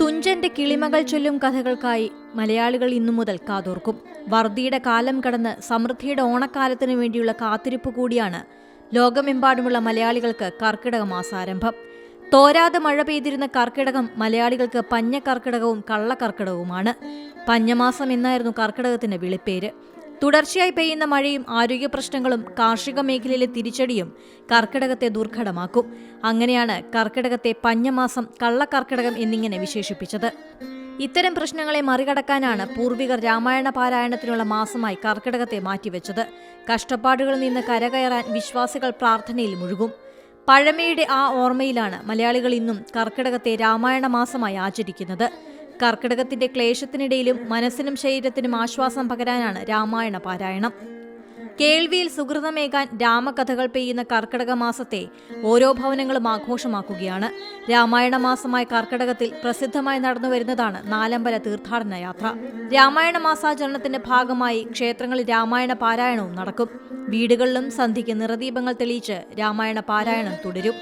തുഞ്ചന്റെ കിളിമകൾ ചൊല്ലും കഥകൾക്കായി മലയാളികൾ ഇന്നു മുതൽ കാതോർക്കും. വർദ്ധിയുടെ കാലം കടന്ന് സമൃദ്ധിയുടെ ഓണക്കാലത്തിനു വേണ്ടിയുള്ള കാത്തിരിപ്പ് കൂടിയാണ് ലോകമെമ്പാടുമുള്ള മലയാളികൾക്ക് കർക്കിടക മാസാരംഭം. തോരാതെ മഴ പെയ്തിരുന്ന കർക്കിടകം മലയാളികൾക്ക് പഞ്ഞ കർക്കിടകവും കള്ളക്കർക്കിടകവുമാണ്. പഞ്ഞമാസം എന്നായിരുന്നു കർക്കിടകത്തിന്റെ വിളിപ്പേര്. തുടർച്ചയായി പെയ്യുന്ന മഴയും ആരോഗ്യ പ്രശ്നങ്ങളും കാർഷിക മേഖലയിലെ തിരിച്ചടിയും കർക്കിടകത്തെ ദുർഘടമാക്കും. അങ്ങനെയാണ് കർക്കിടകത്തെ പഞ്ഞമാസം കള്ളക്കർക്കിടകം എന്നിങ്ങനെ വിശേഷിപ്പിച്ചത്. ഇത്തരം പ്രശ്നങ്ങളെ മറികടക്കാനാണ് പൂർവികർ രാമായണ പാരായണത്തിനുള്ള മാസമായി കർക്കിടകത്തെ മാറ്റിവെച്ചത്. കഷ്ടപ്പാടുകളിൽ നിന്ന് കരകയറാൻ വിശ്വാസികൾ പ്രാർത്ഥനയിൽ മുഴുകും. പഴമയുടെ ആ ഓർമ്മയിലാണ് മലയാളികൾ ഇന്നും കർക്കിടകത്തെ രാമായണ മാസമായി ആചരിക്കുന്നത്. കർക്കിടകത്തിന്റെ ക്ലേശത്തിനിടയിലും മനസ്സിനും ശരീരത്തിനും ആശ്വാസം പകരാനാണ് രാമായണ പാരായണം. കേൾവിയിൽ സുഹൃതമേകാൻ രാമകഥകൾ പെയ്യുന്ന കർക്കിടക മാസത്തെ ഓരോ ഭവനങ്ങളും ആഘോഷമാക്കുകയാണ്. രാമായണ മാസമായ കർക്കിടകത്തിൽ പ്രസിദ്ധമായി നടന്നു വരുന്നതാണ് നാലമ്പല തീർത്ഥാടന യാത്ര. രാമായണ മാസാചരണത്തിന്റെ ഭാഗമായി ക്ഷേത്രങ്ങളിൽ രാമായണ പാരായണവും നടക്കും. വീടുകളിലും സന്ധിക്ക് നിറദീപങ്ങൾ തെളിയിച്ച് രാമായണ പാരായണം തുടരും.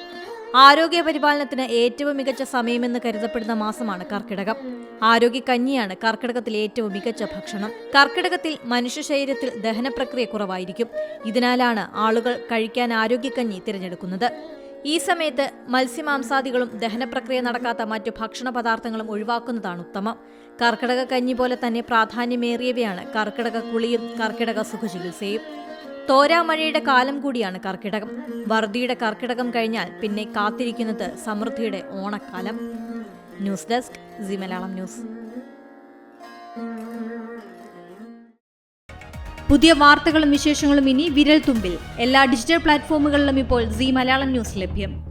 ആരോഗ്യ പരിപാലനത്തിന് ഏറ്റവും മികച്ച സമയമെന്ന് കരുതപ്പെടുന്ന മാസമാണ് കർക്കിടകം. ആരോഗ്യ കഞ്ഞിയാണ് കർക്കിടകത്തിൽ ഏറ്റവും മികച്ച ഭക്ഷണം. കർക്കിടകത്തിൽ മനുഷ്യ ശരീരത്തിൽ ദഹനപ്രക്രിയ കുറവായിരിക്കും. ഇതിനാലാണ് ആളുകൾ കഴിക്കാൻ ആരോഗ്യ കഞ്ഞി തിരഞ്ഞെടുക്കുന്നത്. ഈ സമയത്ത് മത്സ്യമാംസാദികളും ദഹനപ്രക്രിയ നടക്കാത്ത മറ്റു ഭക്ഷണ പദാർത്ഥങ്ങളും ഒഴിവാക്കുന്നതാണ് ഉത്തമം. കർക്കിടക കഞ്ഞി പോലെ തന്നെ പ്രാധാന്യമേറിയവയാണ് കർക്കിടക കുളിയും കർക്കിടക സുഖചികിത്സയും. തോരാമഴയുടെ കാലം കൂടിയാണ് കർക്കിടകം. വറുതിയുടെ കർക്കിടകം കഴിഞ്ഞാൽ പിന്നെ കാത്തിരിക്കുന്നത് സമൃദ്ധിയുടെ ഓണക്കാലം. News desk C Malayalam news. പുതിയ വാർത്തകളും വിശേഷങ്ങളും ഇനി വിരൽ തുമ്പിൽ എല്ലാ ഡിജിറ്റൽ പ്ലാറ്റ്ഫോമുകളിലും ഇപ്പോൾ സി മലയാളം ന്യൂസ് ലഭ്യം.